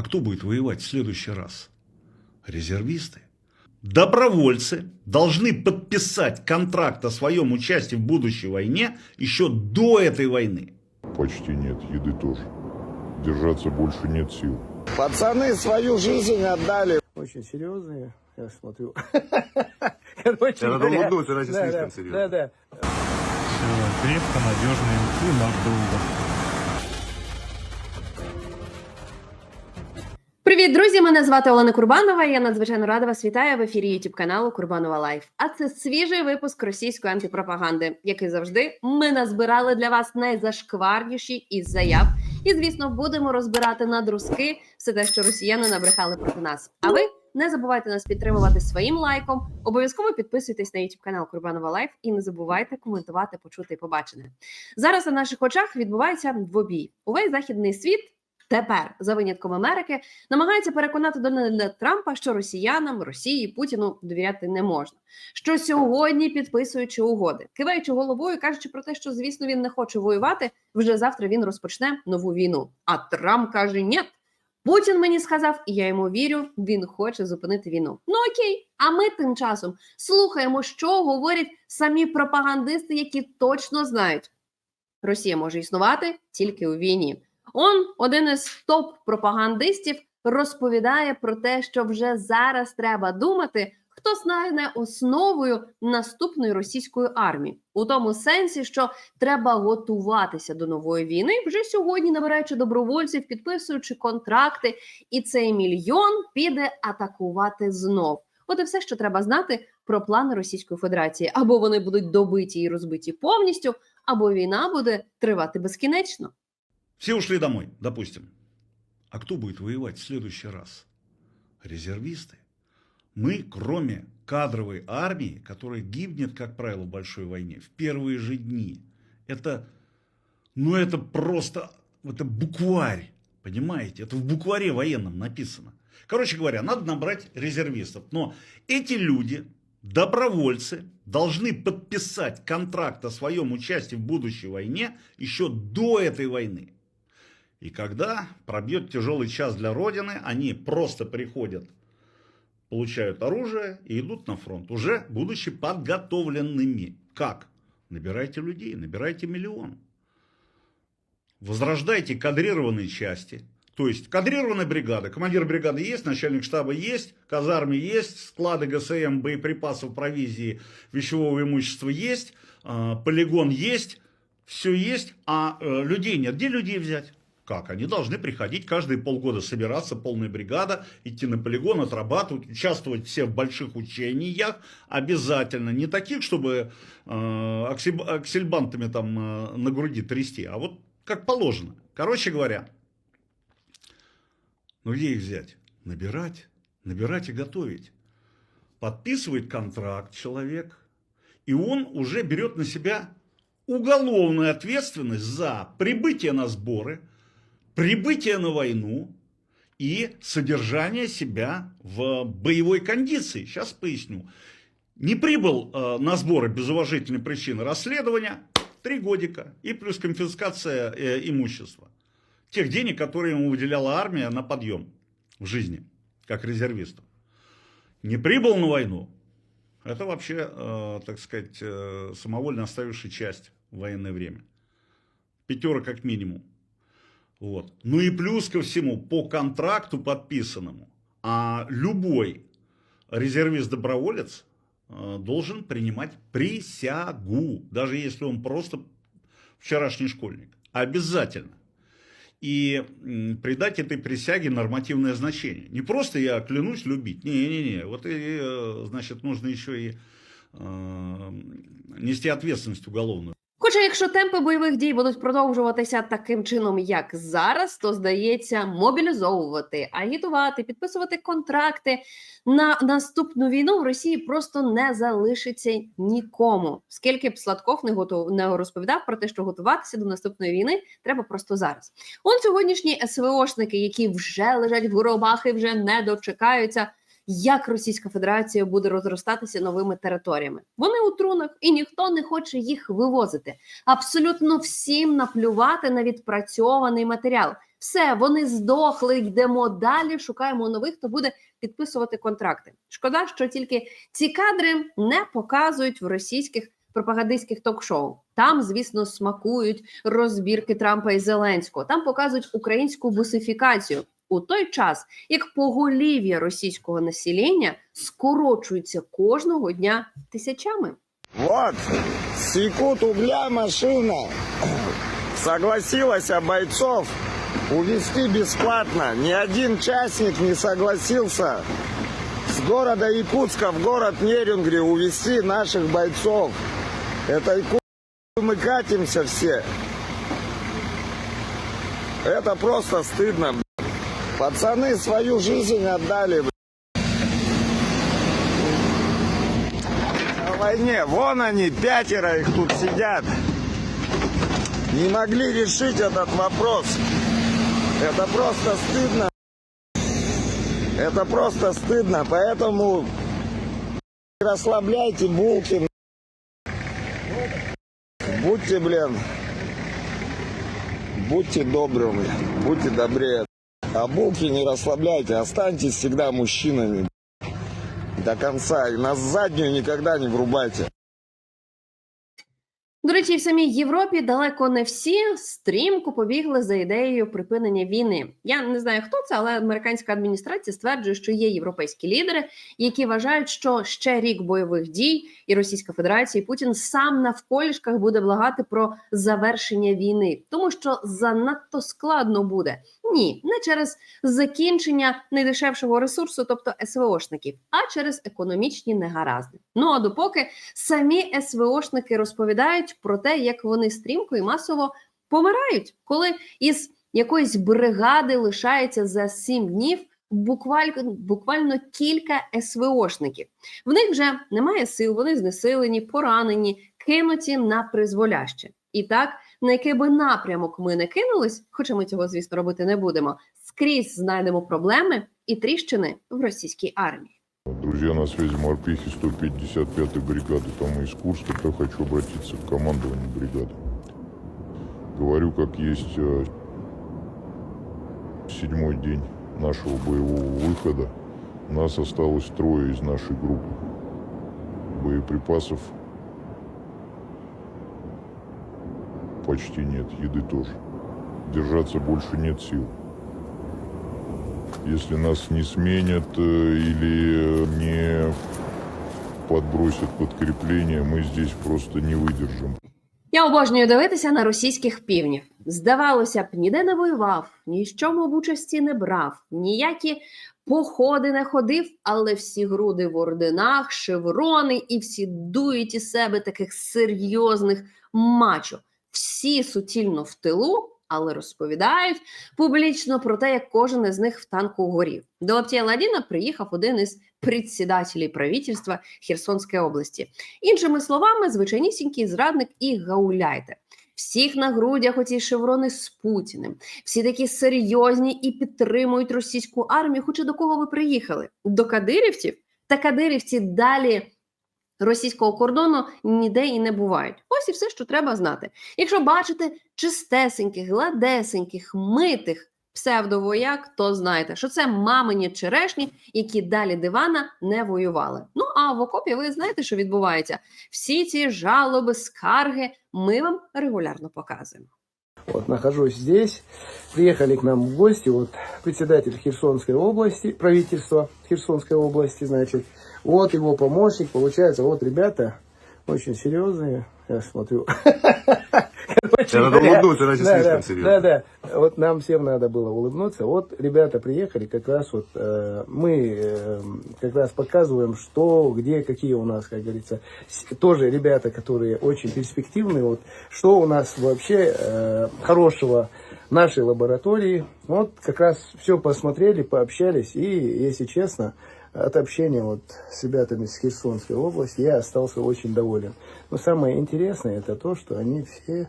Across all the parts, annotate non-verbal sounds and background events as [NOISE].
А кто будет воевать в следующий раз? Резервисты. Добровольцы должны подписать контракт о своем участии в будущей войне еще до этой войны. Почти нет, еды тоже. Держаться больше нет сил. Пацаны свою жизнь отдали. Очень серьезные, я смотрю. [LAUGHS] Короче Я надо улыбнуться, иначе да, слишком да, серьезно. Да, да. Все крепко, надежно и надолго. Привіт, друзі! Мене звати Олена Курбанова. Я надзвичайно рада вас вітаю в ефірі youtube каналу Курбанова Лайф. А це свіжий випуск російської антипропаганди, який завжди ми назбирали для вас найзашкварніші із заяв. І звісно, будемо розбирати на друзки все те, що росіяни набрехали проти нас. А ви не забувайте нас підтримувати своїм лайком. Обов'язково підписуйтесь на youtube канал Курбанова Лайф і не забувайте коментувати, почути і побачене. Зараз на наших очах відбувається двобій. Увесь західний світ. Тепер, за винятком Америки, намагається переконати Дональда Трампа, що росіянам, Росії, Путіну довіряти не можна. Що сьогодні, підписуючи угоди, киваючи головою, кажучи про те, що звісно він не хоче воювати. Вже завтра він розпочне нову війну. А Трамп каже: ні. Путін мені сказав, і я йому вірю. Він хоче зупинити війну. Ну окей, а ми тим часом слухаємо, що говорять самі пропагандисти, які точно знають, Росія може існувати тільки у війні. Он один із топ-пропагандистів розповідає про те, що вже зараз треба думати, хто стане основою наступної російської армії, у тому сенсі, що треба готуватися до нової війни, вже сьогодні набираючи добровольців, підписуючи контракти, і цей мільйон піде атакувати знов. От і все, що треба знати про плани Російської Федерації, або вони будуть добиті і розбиті повністю, або війна буде тривати безкінечно. Все ушли домой, допустим. А кто будет воевать в следующий раз? Резервисты. Мы, кроме кадровой армии, которая гибнет, как правило, в большой войне, в первые же дни, это, ну это просто, это букварь, понимаете? Это в букваре военном написано. Короче говоря, надо набрать резервистов. Но эти люди, добровольцы, должны подписать контракт о своем участии в будущей войне еще до этой войны. И когда пробьет тяжелый час для Родины, они просто приходят, получают оружие и идут на фронт, уже будучи подготовленными. Как? Набирайте людей, набирайте миллион. Возрождайте кадрированные части. То есть кадрированная бригада. Командир бригады есть, начальник штаба есть, казармы есть, склады ГСМ, боеприпасов, провизии, вещевого имущества есть, а, полигон есть, все есть, а э, людей нет. Где людей взять? Как? Они должны приходить каждые полгода собираться, полная бригада, идти на полигон, отрабатывать, участвовать все в больших учениях обязательно. Не таких, чтобы э, аксельбантами там э, на груди трясти, а вот как положено. Короче говоря, ну где их взять? Набирать, набирать и готовить. Подписывает контракт человек, и он уже берет на себя уголовную ответственность за прибытие на сборы, прибытие на войну и содержание себя в боевой кондиции. Сейчас поясню. Не прибыл э, на сборы без уважительной причины расследования, три годика и плюс конфискация э, имущества. Тех денег, которые ему выделяла армия на подъем в жизни, как резервисту. Не прибыл на войну, это вообще, э, так сказать, э, самовольно оставивший часть в военное время. Пятера как минимум. Вот. Ну и плюс ко всему, по контракту подписанному, а любой резервист-доброволец э, должен принимать присягу, даже если он просто вчерашний школьник. Обязательно. И придать этой присяге нормативное значение. Не просто я клянусь любить. Не-не-не. Вот и, э, значит, нужно еще и э, нести ответственность уголовную. Хоча, якщо темпи бойових дій будуть продовжуватися таким чином, як зараз, то здається, мобілізовувати, агітувати, підписувати контракти на наступну війну в Росії просто не залишиться нікому. Скільки б Сладков не готов не розповідав про те, що готуватися до наступної війни треба просто зараз. Он сьогоднішні СВОшники, які вже лежать в гробах і вже не дочекаються. Як Російська Федерація буде розростатися новими територіями? Вони у трунах, і ніхто не хоче їх вивозити. Абсолютно всім наплювати на відпрацьований матеріал. Все, вони здохли, йдемо далі, шукаємо нових, хто буде підписувати контракти. Шкода, що тільки ці кадри не показують в російських пропагандистських ток-шоу. Там, звісно, смакують розбірки Трампа і Зеленського. Там показують українську бусифікацію у той час, як поголів'я російського населення скорочується кожного дня тисячами. Вот, секут угля машина. Согласилась бойцов увезти бесплатно. Ни один частник не согласился с города Якутска в город Нерюнгри увезти наших бойцов. Это Якутск, мы катимся все. Это просто стыдно. Пацаны свою жизнь отдали. б***ь. На войне. Вон они, пятеро их тут сидят. Не могли решить этот вопрос. Это просто стыдно. Это просто стыдно. Поэтому расслабляйте булки. Будьте, блин, будьте добрыми, будьте добрее. А булки не расслабляйте, останьтесь всегда мужчинами до конца. И на заднюю никогда не врубайте. До речі, в самій Європі далеко не всі стрімко побігли за ідеєю припинення війни. Я не знаю, хто це, але американська адміністрація стверджує, що є європейські лідери, які вважають, що ще рік бойових дій і Російська Федерація і Путін сам навколішках буде благати про завершення війни, тому що занадто складно буде. Ні, не через закінчення найдешевшого ресурсу, тобто СВОшників, а через економічні негаразди. Ну а допоки самі СВОшники розповідають про те, як вони стрімко і масово помирають, коли із якоїсь бригади лишається за сім днів. Буквально буквально кілька СВОшників. В них вже немає сил, вони знесилені, поранені, кинуті на призволяще. І так, на який би напрямок ми не кинулись, хоча ми цього, звісно, робити не будемо, скрізь знайдемо проблеми і тріщини в російській армії. Друзья, на связи морпехи 155-й бригады, там из Курска. То хочу обратиться к командованию бригады. Говорю, как есть э, седьмой день нашего боевого выхода. Нас осталось трое из нашей группы. Боеприпасов почти нет, еды тоже. Держаться больше нет сил. Если нас не сменят э, или э, не подбросят подкрепление, мы здесь просто не выдержим. Я обожнюю дивитися на російських півнів. Здавалося б, ніде не воював, ні з чому в участі не брав, ніякі походи не ходив, але всі груди в орденах, шеврони і всі дують із себе таких серйозних мачо. Всі суцільно в тилу, але розповідають публічно про те, як кожен із них в танку горів. До Лаптія Ладіна приїхав один із председателей правительства Херсонської області. Іншими словами, звичайнісінький зрадник і гауляйте. Всіх на грудях оці шеврони з Путіним. Всі такі серйозні і підтримують російську армію. Хоча до кого ви приїхали? До кадирівців? Та кадирівці далі російського кордону ніде і не бувають. Ось і все, що треба знати. Якщо бачите чистесеньких, гладесеньких, митих псевдовояк, то знайте, що це мамині черешні, які далі дивана не воювали. Ну а в окопі ви знаєте, що відбувається. Всі ці жалоби, скарги ми вам регулярно показуємо. Вот нахожусь здесь. Приехали к нам в гости вот председатель Херсонской области, правительства Херсонской области, значит. Вот его помощник, получается, вот ребята очень серьезные, я смотрю. [LAUGHS] Короче надо улыбнуться, иначе да, слишком да, серьезно. Да, да. Вот нам всем надо было улыбнуться. Вот ребята приехали, как раз вот э, мы э, как раз показываем, что, где, какие у нас, как говорится, тоже ребята, которые очень перспективные. Вот что у нас вообще э, хорошего нашей лаборатории. Вот как раз все посмотрели, пообщались. И, если честно, от общения вот с ребятами с Херсонской области я остался очень доволен. Но самое интересное это то, что они все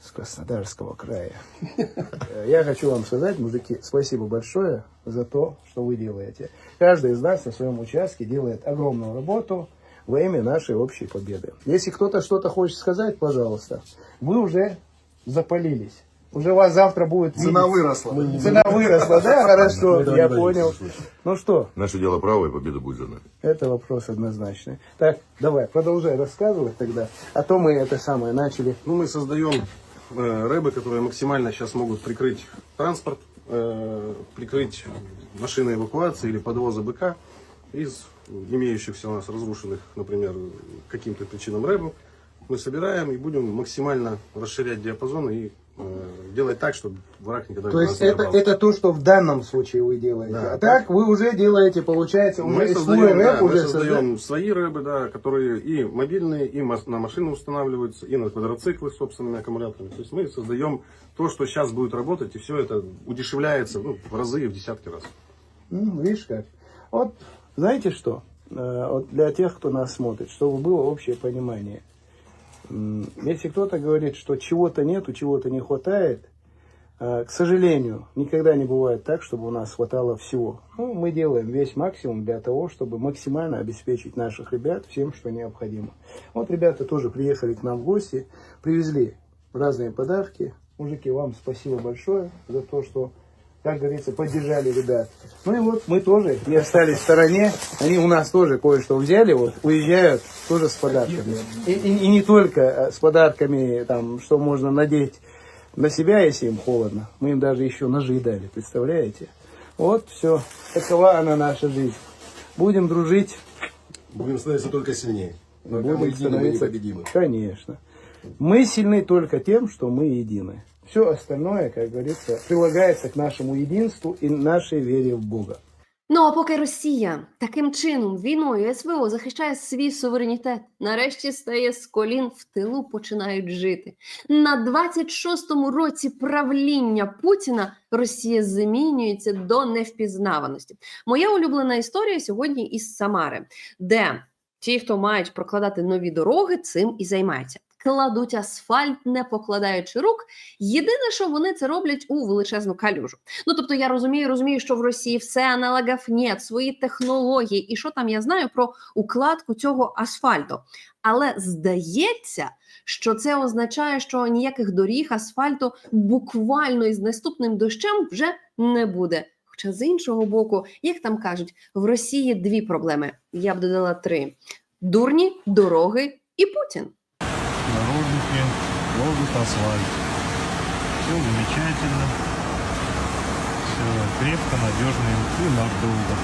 с Краснодарского края. [LAUGHS] Я хочу вам сказать, мужики, спасибо большое за то, что вы делаете. Каждый из нас на своем участке делает огромную работу во имя нашей общей победы. Если кто-то что-то хочет сказать, пожалуйста. Вы уже запалились. Уже у вас завтра будет Цена выросла. Цена выросла, да? [LAUGHS] Хорошо, я понял. Ну что, Наше дело правое, победа будет за нами. это вопрос однозначный. Так, давай, продолжай рассказывать тогда. А то мы это самое начали. Ну, мы создаем э, рэбы, которые максимально сейчас могут прикрыть транспорт, э, прикрыть машины эвакуации или подвоза БК из имеющихся у нас разрушенных, например, каким-то причинам рэбов. Мы собираем и будем максимально расширять диапазон и делать так, чтобы враг никогда То до есть нас не это, это то, что в данном случае вы делаете. Да. а так вы уже делаете, получается, Мы уже свой создаем, рэп да, мы уже создаем свои рэбы, да, которые и мобильные, и на машины устанавливаются, и на квадроциклы с собственными аккумуляторами. То есть мы создаем то, что сейчас будет работать, и все это удешевляется ну, в разы и в десятки раз. М, видишь как. Вот, знаете что? Э, Вот для тех, кто нас смотрит, чтобы было общее понимание. Если кто-то говорит, что чего-то нету, чего-то не хватает, э, к сожалению, никогда не бывает так, чтобы у нас хватало всего. Ну, мы делаем весь максимум для того, чтобы максимально обеспечить наших ребят всем, что необходимо. Вот ребята тоже приехали к нам в гости, привезли разные подарки. Мужики, вам спасибо большое за то, что как говорится, поддержали ребят. Ну и вот мы тоже не остались в стороне. Они у нас тоже кое-что взяли, вот уезжают тоже с подарками. И, и- и не только э, с подарками, там, что можно надеть на себя, если им холодно. Мы им даже еще ножи дали, представляете? Вот все. Такова она наша жизнь. Будем дружить, Будем становиться только сильнее. Пока будем мы едины, мы становиться... непобедимы. Конечно. Мы сильны только тем, что мы едины. Все остальное, как говорится, прилагается к нашему единству и нашей вере в Бога. Ну а поки Росія таким чином війною СВО захищає свій суверенітет, нарешті стає з колін в тилу, починають жити. На 26-му році правління Путіна Росія змінюється до невпізнаваності. Моя улюблена історія сьогодні із Самари, де ті, хто мають прокладати нові дороги, цим і займаються. Кладуть асфальт, не покладаючи рук. Єдине, що вони це роблять у величезну калюжу. Ну тобто я розумію, розумію, що в Росії все аналогів нет, свої технології, і що там я знаю про укладку цього асфальту. Але здається, що це означає, що ніяких доріг асфальту буквально із наступним дощем вже не буде. Хоча з іншого боку, як там кажуть, в Росії дві проблеми. Я б додала три: дурні, дороги і Путін. Ложат асфальт. Все замечательно. Все крепко, надежно и надолго.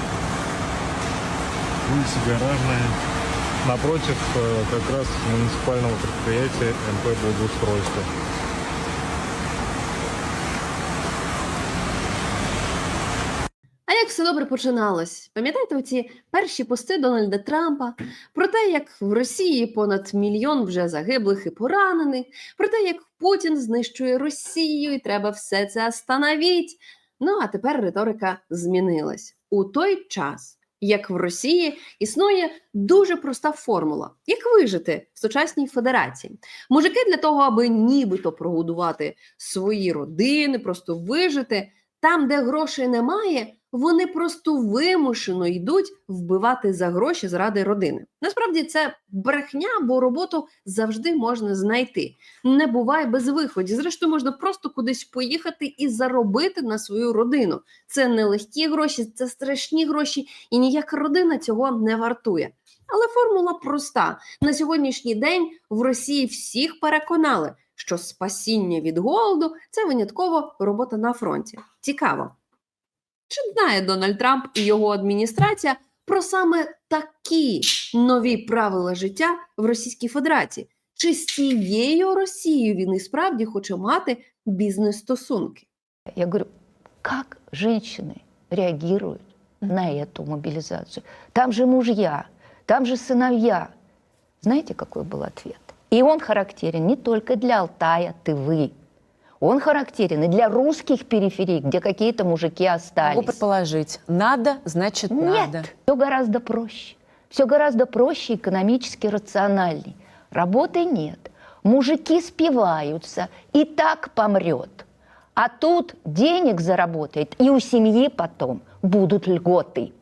Улица Гаражная. Напротив э, как раз муниципального предприятия МП «Благоустройство». Добре починалось? Пам'ятаєте оці перші пости Дональда Трампа про те, як в Росії понад мільйон вже загиблих і поранених, про те, як Путін знищує Росію, і треба все це остановіть. Ну а тепер риторика змінилась у той час. Як в Росії існує дуже проста формула, як вижити в сучасній федерації. Мужики для того, аби нібито прогодувати свої родини, просто вижити, там, де грошей немає, вони просто вимушено йдуть вбивати за гроші заради родини. Насправді це брехня, бо роботу завжди можна знайти. Не буває без виходів. Зрештою, можна просто кудись поїхати і заробити на свою родину. Це не легкі гроші, це страшні гроші, і ніяка родина цього не вартує. Але формула проста: на сьогоднішній день в Росії всіх переконали, що спасіння від голоду це винятково робота на фронті. Цікаво. Чи знає Дональд Трамп і його адміністрація про саме такі нові правила життя в Російській Федерації? Чи з цією Росією він і справді хоче мати бізнес-стосунки? Я говорю, как женщины реагируют на эту мобилизацию? Там же мужья, там же сыновья. Знаете, какой был ответ? И он характерен не только для Алтая, Тывы. Он характерен и для русских периферий, где какие-то мужики остались. Могу предположить. Надо, значит надо. Нет, все гораздо проще. Все гораздо проще, экономически рациональней. Работы нет. Мужики спиваются, и так помрет. А тут денег заработает, и у семьи потом будут льготы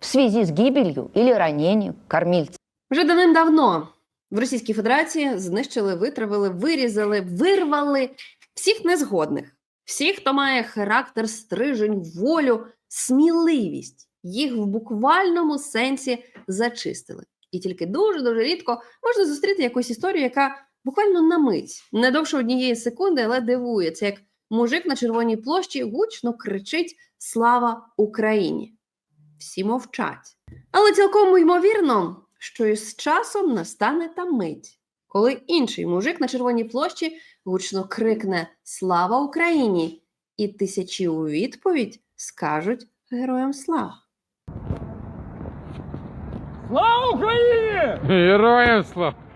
в связи с гибелью или ранением кормильца. Вже давним-давно в Російській Федерації знищили, витравили, вирізали, вирвали всіх незгодних, всіх, хто має характер, стрижень, волю, сміливість. Їх в буквальному сенсі зачистили. І тільки дуже-дуже рідко можна зустріти якусь історію, яка буквально на мить, не довше однієї секунди, але дивує. Це як мужик на червоній площі гучно кричить Слава Україні! Всі мовчать. Але цілком ймовірно, що із часом настане та мить, коли інший мужик на червоній площі гучно крикне Слава Україні! І тисячі у відповідь скажуть Героям слава! Слава Україні! Героям слава!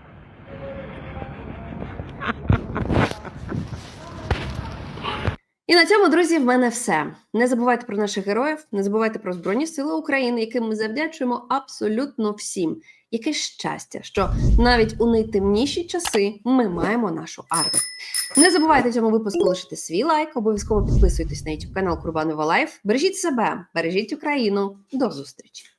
І на цьому, друзі, в мене все. Не забувайте про наших героїв, не забувайте про Збройні Сили України, яким ми завдячуємо абсолютно всім. Яке щастя, що навіть у найтемніші часи ми маємо нашу армію. Не забувайте цьому випуску лишити свій лайк, обов'язково підписуйтесь на YouTube канал Курбанова Лайф. Бережіть себе, бережіть Україну. До зустрічі!